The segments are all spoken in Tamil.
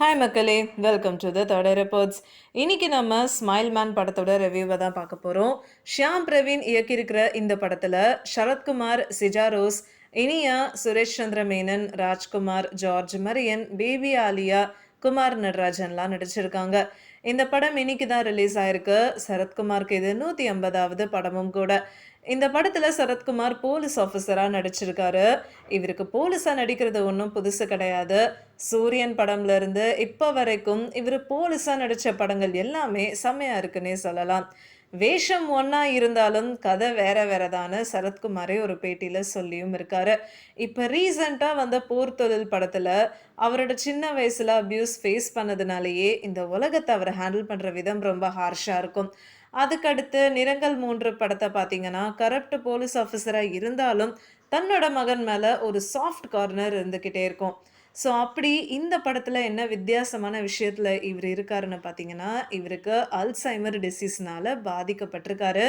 ஹாய் மக்களே. வெல்கம் டு த தொடர் ரிப்போர்ட்ஸ் இன்னைக்கு நம்ம ஸ்மைல் மேன் படத்தோட ரிவ்யூவை தான் பார்க்க போகிறோம் ஷியாம் பிரவீன் இயக்கியிருக்கிற இந்த படத்தில் சரத்குமார் சிஜா ரோஸ் இனியா சுரேஷ் சந்திர மேனன் ராஜ்குமார் ஜார்ஜ் மரியன் பேபி ஆலியா குமார் நடராஜன்லாம் நடிச்சிருக்காங்க. இந்த படம் இன்னைக்கு தான் ரிலீஸ் ஆயிருக்கு. சரத்குமாருக்கு இது நூற்றி ஐம்பதாவது படமும் கூட. இந்த படத்தில் சரத்குமார் போலீஸ் ஆஃபீஸராக நடிச்சிருக்காரு. இவருக்கு போலீஸாக நடிக்கிறது ஒன்றும் புதுசு கிடையாது. சூரியன் படம்லேருந்து இப்போ வரைக்கும் இவர் போலீஸாக நடித்த படங்கள் எல்லாமே செம்மையாக இருக்குன்னே சொல்லலாம். வேஷம் ஒன்றா இருந்தாலும் கதை வேற வேறதான சரத்குமாரே ஒரு பேட்டியில் சொல்லியும் இருக்காரு. இப்போ ரீசண்டாக வந்த போர் தொழில் படத்தில் அவரோட சின்ன வயசில் அப்யூஸ் ஃபேஸ் பண்ணதுனாலேயே இந்த உலகத்தை அவர் ஹேண்டில் பண்ணுற விதம் ரொம்ப ஹார்ஷாக இருக்கும். அதுக்கடுத்து நிறங்கள் மூன்று படத்தை பார்த்தீங்கன்னா கரப்ட் போலீஸ் ஆஃபீஸராக இருந்தாலும் தன்னோட மகன் மேலே ஒரு சாஃப்ட் கார்னர் இருந்துக்கிட்டே இருக்கும். ஸோ அப்படி இந்த படத்தில் என்ன வித்தியாசமான விஷயத்தில் இவர் இருக்காருன்னு பார்த்தீங்கன்னா இவருக்கு அல்சைமர் டிசீஸ்னால் பாதிக்கப்பட்டிருக்காரு.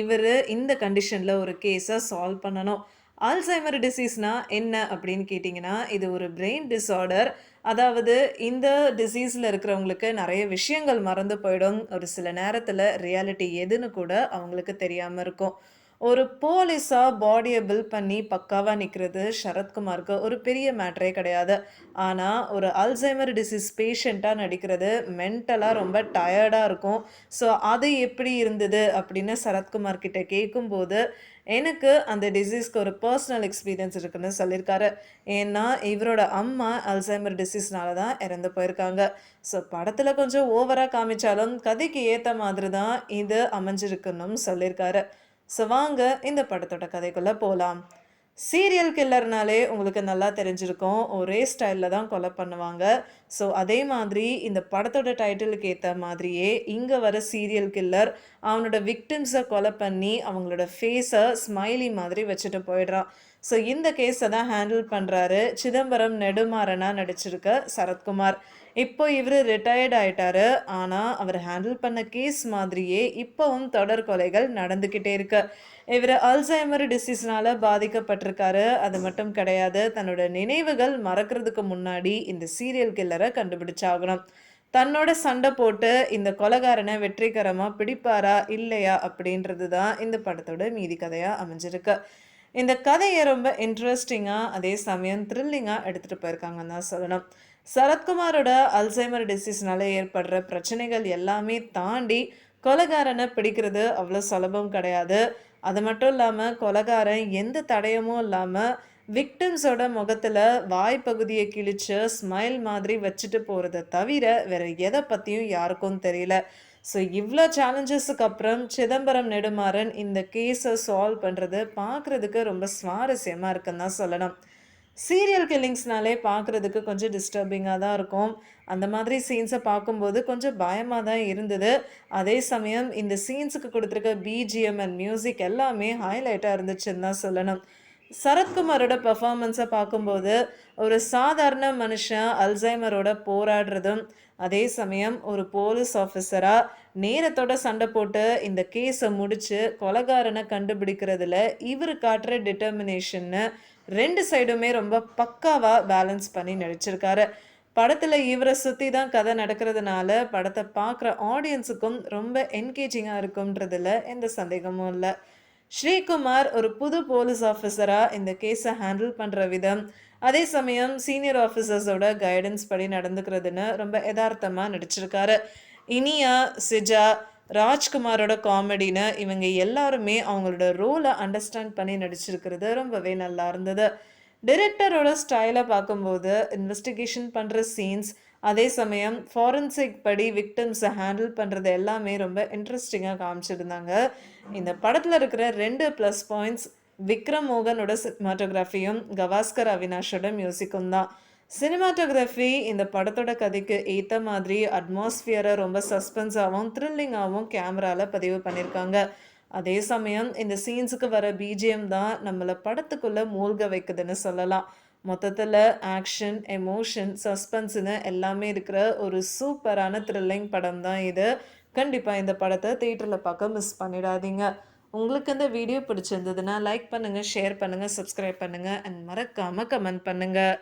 இவர் இந்த கண்டிஷனில் ஒரு கேஸை சால்வ் பண்ணணும். அல்சைமர் டிசீஸ்னால் என்ன அப்படின்னு கேட்டிங்கன்னா இது ஒரு பிரெயின் டிஸார்டர் அதாவது இந்த டிசீஸில் இருக்கிறவங்களுக்கு நிறைய விஷயங்கள் மறந்து போயிடும். ஒரு சில நேரத்தில் ரியாலிட்டி எதுன்னு கூட அவங்களுக்கு தெரியாமல் இருக்கும். ஒரு போலீஸாக பாடியை பில் பண்ணி பக்காவாக நிற்கிறது சரத்குமாருக்கு ஒரு பெரிய மேட்ரே கிடையாது. ஆனால் ஒரு அல்சைமர் டிசீஸ் பேஷண்ட்டாக நடிக்கிறது மென்டலாக ரொம்ப டயர்டாக இருக்கும். ஸோ அது எப்படி இருந்தது அப்படின்னு சரத்குமார் கிட்ட கேட்கும்போது எனக்கு அந்த டிசீஸ்க்கு ஒரு பர்சனல் எக்ஸ்பீரியன்ஸ் இருக்குன்னு சொல்லியிருக்காரு. ஏன்னா இவரோட அம்மா அல்சைமர் டிசீஸ்னால தான் இறந்து போயிருக்காங்க. ஸோ படத்தில் கொஞ்சம் ஓவராக காமிச்சாலும் கதைக்கு ஏற்ற மாதிரி தான் இது அமைஞ்சிருக்குன்னு சொல்லியிருக்காரு. ஸோ வாங்க இந்த படத்தோட கதைக்குள்ளே போகலாம் சீரியல் கில்லர்னாலே உங்களுக்கு நல்லா தெரிஞ்சிருக்கும். ஒரே ஸ்டைலில் தான் கொலை பண்ணுவாங்க. ஸோ அதே மாதிரி இந்த படத்தோட டைட்டிலுக்கு ஏற்ற மாதிரியே இங்கே வர சீரியல் கில்லர் அவனோட விக்டிம்ஸை கொலை பண்ணி அவங்களோட ஃபேஸை ஸ்மைலி மாதிரி வச்சுட்டு போயிடுறான். ஸோ இந்த கேஸை தான் ஹேண்டில் பண்ணுறாரு சிதம்பரம் நெடுமாறனாக நடிச்சிருக்க சரத்குமார். இப்போ இவர் ரிட்டையர்ட் ஆயிட்டாரு. ஆனால் அவர் ஹேண்டில் பண்ண கேஸ் மாதிரியே இப்போவும் தொடர் கொலைகள் நடந்துக்கிட்டே இருக்கு. இவர் அல்சைமர் டிசீஸ்னால பாதிக்கப்பட்டிருக்காரு. அது மட்டும் கிடையாது தன்னோட நினைவுகள் மறக்கிறதுக்கு முன்னாடி இந்த சீரியல் கில்லரை கண்டுபிடிச்சாகணும். தன்னோட சண்டை போட்டு இந்த கொலகாரனை வெற்றிகரமாக பிடிப்பாரா இல்லையா அப்படின்றது தான் இந்த படத்தோட மீதி கதையாக அமைஞ்சிருக்கு. இந்த கதையை ரொம்ப இன்ட்ரெஸ்டிங்காக அதே சமயம் த்ரில்லிங்காக எடுத்துகிட்டு போயிருக்காங்கன்னு தான் சொல்லணும். சரத்குமாரோட அல்சைமர் டிசீஸ்னால ஏற்படுற பிரச்சனைகள் எல்லாமே தாண்டி கொலகாரனை பிடிக்கிறது அவ்வளோ சுலபம் கிடையாது. அது மட்டும் இல்லாமல் கொலகாரன் எந்த தடயமும் இல்லாமல் விக்டிம்ஸோட முகத்தில் வாய்ப்பகுதியை கிழிச்சு ஸ்மைல் மாதிரி வச்சுட்டு போகிறத தவிர வேற எதை பற்றியும் யாருக்கும் தெரியல. ஸோ இவ்வளோ சேலஞ்சஸுக்கு அப்புறம் சிதம்பரம் நெடுமாறன் இந்த கேஸை சால்வ் பண்ணுறது பார்க்குறதுக்கு ரொம்ப சுவாரஸ்யமாக இருக்குன்னு தான் சொல்லணும். சீரியல் கில்லிங்ஸ்னாலே பார்க்குறதுக்கு கொஞ்சம் டிஸ்டர்பிங்காக தான் இருக்கும். அந்த மாதிரி சீன்ஸை பார்க்கும்போது கொஞ்சம் பயமாக தான் இருந்தது. அதே சமயம் இந்த சீன்ஸுக்கு கொடுத்துருக்க பிஜிஎம் அண்ட் மியூசிக் எல்லாமே ஹைலைட்டாக இருந்துச்சுன்னு தான் சொல்லணும். சரத்குமாரோட பர்ஃபார்மன்ஸை பார்க்கும்போது ஒரு சாதாரண மனுஷன் அல்சைமரோட போராடுறதும் அதே சமயம் ஒரு போலீஸ் ஆஃபீஸராக நேரத்தோட சண்டை போட்டு இந்த கேஸை முடித்து கொலகாரனை கண்டுபிடிக்கிறதுல இவர் காட்டுற டிட்டர்மினேஷன்னு ரெண்டு சைடுமே ரொம்ப பக்காவாக பேலன்ஸ் பண்ணி நடிச்சிருக்காரு. படத்தில் இவரை சுற்றி தான் கதை நடக்கிறதுனால படத்தை பார்க்குற ஆடியன்ஸுக்கும் ரொம்ப என்கேஜிங்காக இருக்கும்ன்றதில் எந்த சந்தேகமும் இல்லை. ஸ்ரீகுமார் ஒரு புது போலீஸ் ஆஃபீஸராக இந்த கேஸை ஹேண்டில் பண்ணுற விதம். அதே சமயம் சீனியர் ஆஃபீஸர்ஸோட கைடன்ஸ் படி நடந்துக்கிறதுன்னு ரொம்ப யதார்த்தமாக நடிச்சிருக்காரு. இனியா சிஜா ராஜ்குமாரோட காமெடின்னு இவங்க எல்லாருமே அவங்களோட ரோலை அண்டர்ஸ்டாண்ட் பண்ணி நடிச்சிருக்கிறது ரொம்பவே நல்லா இருந்தது. டிரெக்டரோட ஸ்டைலை பார்க்கும்போது இன்வெஸ்டிகேஷன் பண்ணுற சீன்ஸ் அதே சமயம் ஃபாரன்சிக் படி விக்டம்ஸை ஹேண்டில் பண்ணுறது எல்லாமே ரொம்ப இன்ட்ரெஸ்டிங்காக காமிச்சிருந்தாங்க. இந்த படத்தில் இருக்கிற ரெண்டு ப்ளஸ் பாயிண்ட்ஸ் விக்ரம் மோகனோட சினிமாட்டோகிராஃபியும் கவாஸ்கர் அவினாஷோட மியூசிக்கும் தான். சினிமாட்டோகிராஃபி இந்த படத்தோட கதைக்கு ஏற்ற மாதிரி அட்மாஸ்ஃபியரை ரொம்ப சஸ்பென்ஸாகவும் த்ரில்லிங்காகவும் கேமராவில் பதிவு பண்ணியிருக்காங்க அதே சமயம் இந்த சீன்ஸுக்கு வர பிஜிஎம் தான் நம்மளை படத்துக்குள்ளே மூழ்க வைக்குதுன்னு சொல்லலாம். மொத்தத்தில் ஆக்ஷன் எமோஷன் சஸ்பென்ஸுன்னு எல்லாமே இருக்கிற ஒரு சூப்பரான த்ரில்லிங் படம் தான் இது. கண்டிப்பாக இந்த படத்தை தேட்டரில் பார்க்க மிஸ் பண்ணிடாதீங்க. உங்களுக்கு இந்த வீடியோ பிடிச்சிருந்ததுன்னா லைக் பண்ணுங்கள் ஷேர் பண்ணுங்கள் சப்ஸ்கிரைப் பண்ணுங்கள் அண்ட் மறக்காமல் கமெண்ட் பண்ணுங்கள்